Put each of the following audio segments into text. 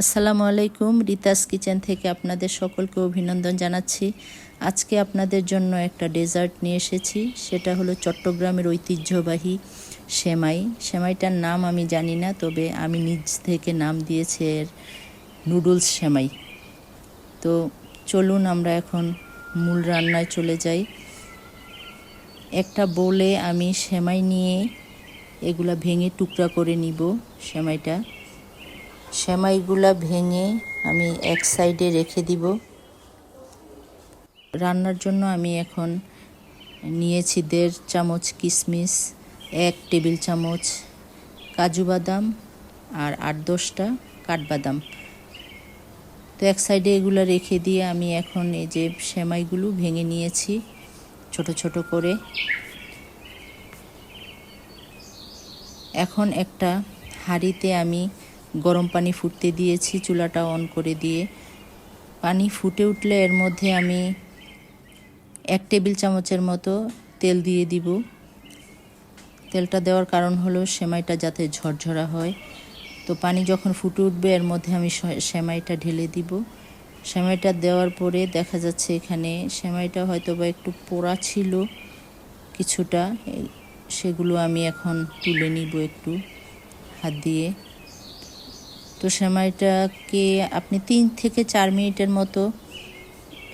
আসসালামু আলাইকুম, রিতাস কিচেন থেকে আপনাদের সকলকে অভিনন্দন জানাচ্ছি। আজকে আপনাদের জন্য একটা ডেজার্ট নিয়ে এসেছি, সেটা হলো চট্টগ্রামের ঐতিহ্যবাহী সেমাই। সেমাইটার নাম আমি জানি না, তবে আমি নিজ থেকে নাম দিয়েছি এর নুডলস সেমাই। তো চলুন আমরা এখন মূল রান্নায় চলে যাই। একটা বোলে আমি সেমাই নিয়ে এগুলা ভেঙে টুকরা করে নিব সেমাইটা। সেমাইগুলা ভেঙে আমি এক সাইডে রেখে দিব। রান্নার জন্য আমি এখন নিয়েছি দেড় চামচ কিশমিশ এক টেবিল চামচ কাজু বাদাম আর আট দশটা কাঠবাদাম। তো এক সাইডে এগুলো রেখে দিয়ে আমি এখন এই যে সেমাইগুলো ভেঙে নিয়েছি ছোট ছোট করে। এখন একটা হাঁড়িতে আমি গরম পানি ফুটতে দিয়েছি, চুলাটা অন করে দিয়ে। পানি ফুটে উঠলে এর মধ্যে আমি এক টেবিল চামচের মতো তেল দিয়ে দিব। তেলটা দেওয়ার কারণ হলো সেমাইটা যাতে ঝরঝরা হয়। তো পানি যখন ফুটে উঠবে, এর মধ্যে আমি সেমাইটা ঢেলে দিব। সেমাইটা দেওয়ার পরে দেখা যাচ্ছে এখানে সেমাইটা হয়তো বা একটু পোড়া ছিল কিছুটা। সেগুলো আমি এখন তুলে নিব একটু হাত দিয়ে। তো সেমাইটাকে আপনি তিন থেকে চার মিনিটের মতো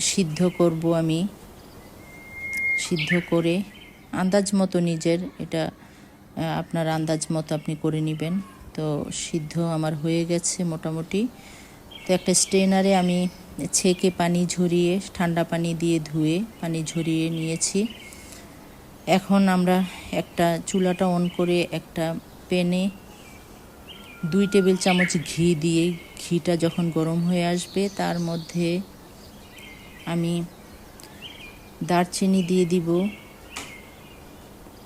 সিদ্ধ করব আমি। সিদ্ধ করে আন্দাজ মতো নিজের এটা আপনার আন্দাজ মতো আপনি করে নেবেন। তো সিদ্ধ আমার হয়ে গেছে মোটামুটি। তো একটা স্ট্রেনারে আমি ছেঁকে পানি ঝরিয়ে, ঠান্ডা পানি দিয়ে ধুয়ে পানি ঝরিয়ে নিয়েছি। এখন আমরা একটা চুলাটা অন করে একটা প্যানে দুই টেবিল চামচ ঘি দিয়ে ঘিটা যখন গরম হয়ে আসবে, তার মধ্যে আমি দারচিনি দিয়ে দিব।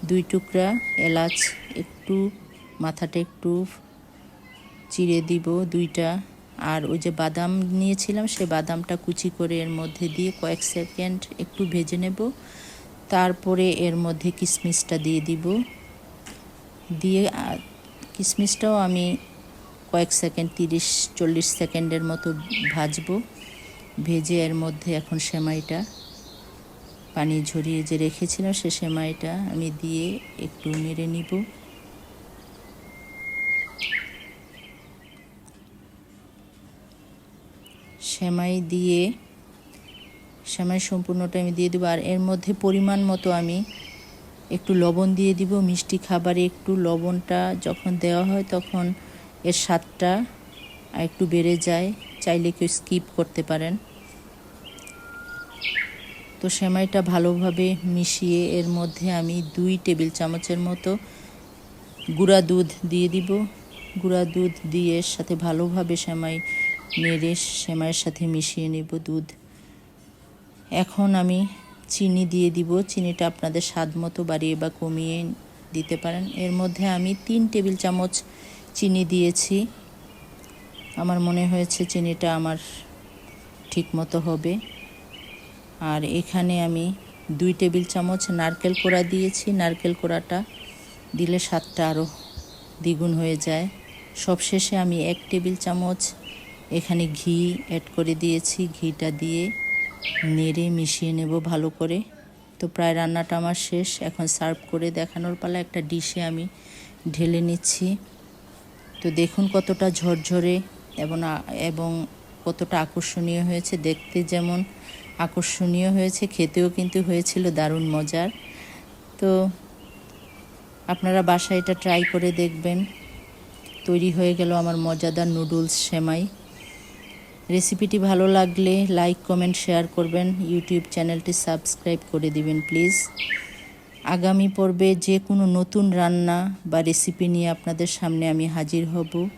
দুই টুকরা এলাচ একটু, মাথাটা একটু চিড়ে দিব দুইটা। আর ওই যে বাদাম নিয়েছিলাম, সে বাদামটা কুচি করে এর মধ্যে দিয়ে কয়েক সেকেন্ড একটু ভেজে নেব। তারপরে এর মধ্যে কিশমিশটা দিয়ে দিব। দিয়ে কিশমিশটাও আমি কয়েক সেকেন্ড, তিরিশ, চল্লিশ সেকেন্ডের মতো ভাজবো। ভেজে এর মধ্যে এখন সেমাইটা, পানি ঝরিয়ে যে রেখেছিলাম সে সেমাইটা আমি দিয়ে একটু নেড়ে নিব। সেমাই দিয়ে, সেমাই সম্পূর্ণটা আমি দিয়ে দেবো। আর এর মধ্যে পরিমাণ মতো আমি একটু লবণ দিয়ে দিব, মিষ্টি খাবারে একটু লবণটা যখন দেওয়া হয় তখন এর স্বাদটা একটু বেড়ে যায়, চাইলে কেউ স্কিপ করতে পারেন। তো সেমাইটা ভালোভাবে মিশিয়ে এর মধ্যে আমি দুই টেবিল চামচের মতো গুঁড়া দুধ দিয়ে দিব। গুঁড়া দুধ দিয়ে এর সাথে ভালোভাবে সেমাই নেড়ে সেমাইয়ের সাথে মিশিয়ে নেব দুধ। এখন আমি চিনি দিয়ে দিব। চিনিটা আপনাদের স্বাদ মতো বাড়িয়ে বা কমিয়ে দিতে পারেন। এর মধ্যে আমি তিন টেবিল চামচ চিনি দিয়েছি। আমার মনে হয়েছে চিনিটা আমার ঠিক মতো হবে। আর এখানে আমি দুই টেবিল চামচ নারকেল কোড়া দিয়েছি। নারকেল কোড়াটা দিলে স্বাদটা আরও দ্বিগুণ হয়ে যায়। সবশেষে আমি এক টেবিল চামচ এখানে ঘি অ্যাড করে দিয়েছি। ঘিটা দিয়ে নেড়ে মিশিয়ে নেব ভালো করে। তো প্রায় রান্নাটা আমার শেষ। এখন সার্ভ করে দেখানোর পালা একটা ডিশে আমি ঢেলে নিচ্ছি। তো দেখুন কতটা ঝরঝরে এবং এবং কতটা আকর্ষণীয় হয়েছে। দেখতে যেমন আকর্ষণীয় হয়েছে, খেতেও কিন্তু হয়েছিল দারুণ মজার। তো আপনারা বাসায় এটা ট্রাই করে দেখবেন। তৈরি হয়ে গেল আমার মজাদার নুডলস সেমাই। রেসিপিটি ভালো লাগলে লাইক, কমেন্ট, শেয়ার করবেন। ইউটিউব চ্যানেলটি সাবস্ক্রাইব করে দিবেন, প্লিজ। আগামী পর্বে যে কোনো নতুন রান্না বা রেসিপি নিয়ে আপনাদের সামনে আমি হাজির হব।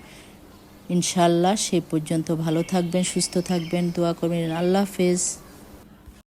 ইনশাল্লাহ সে পর্যন্ত ভালো থাকবেন, সুস্থ থাকবেন। দোয়া করবেন। আল্লাহ হাফেজ।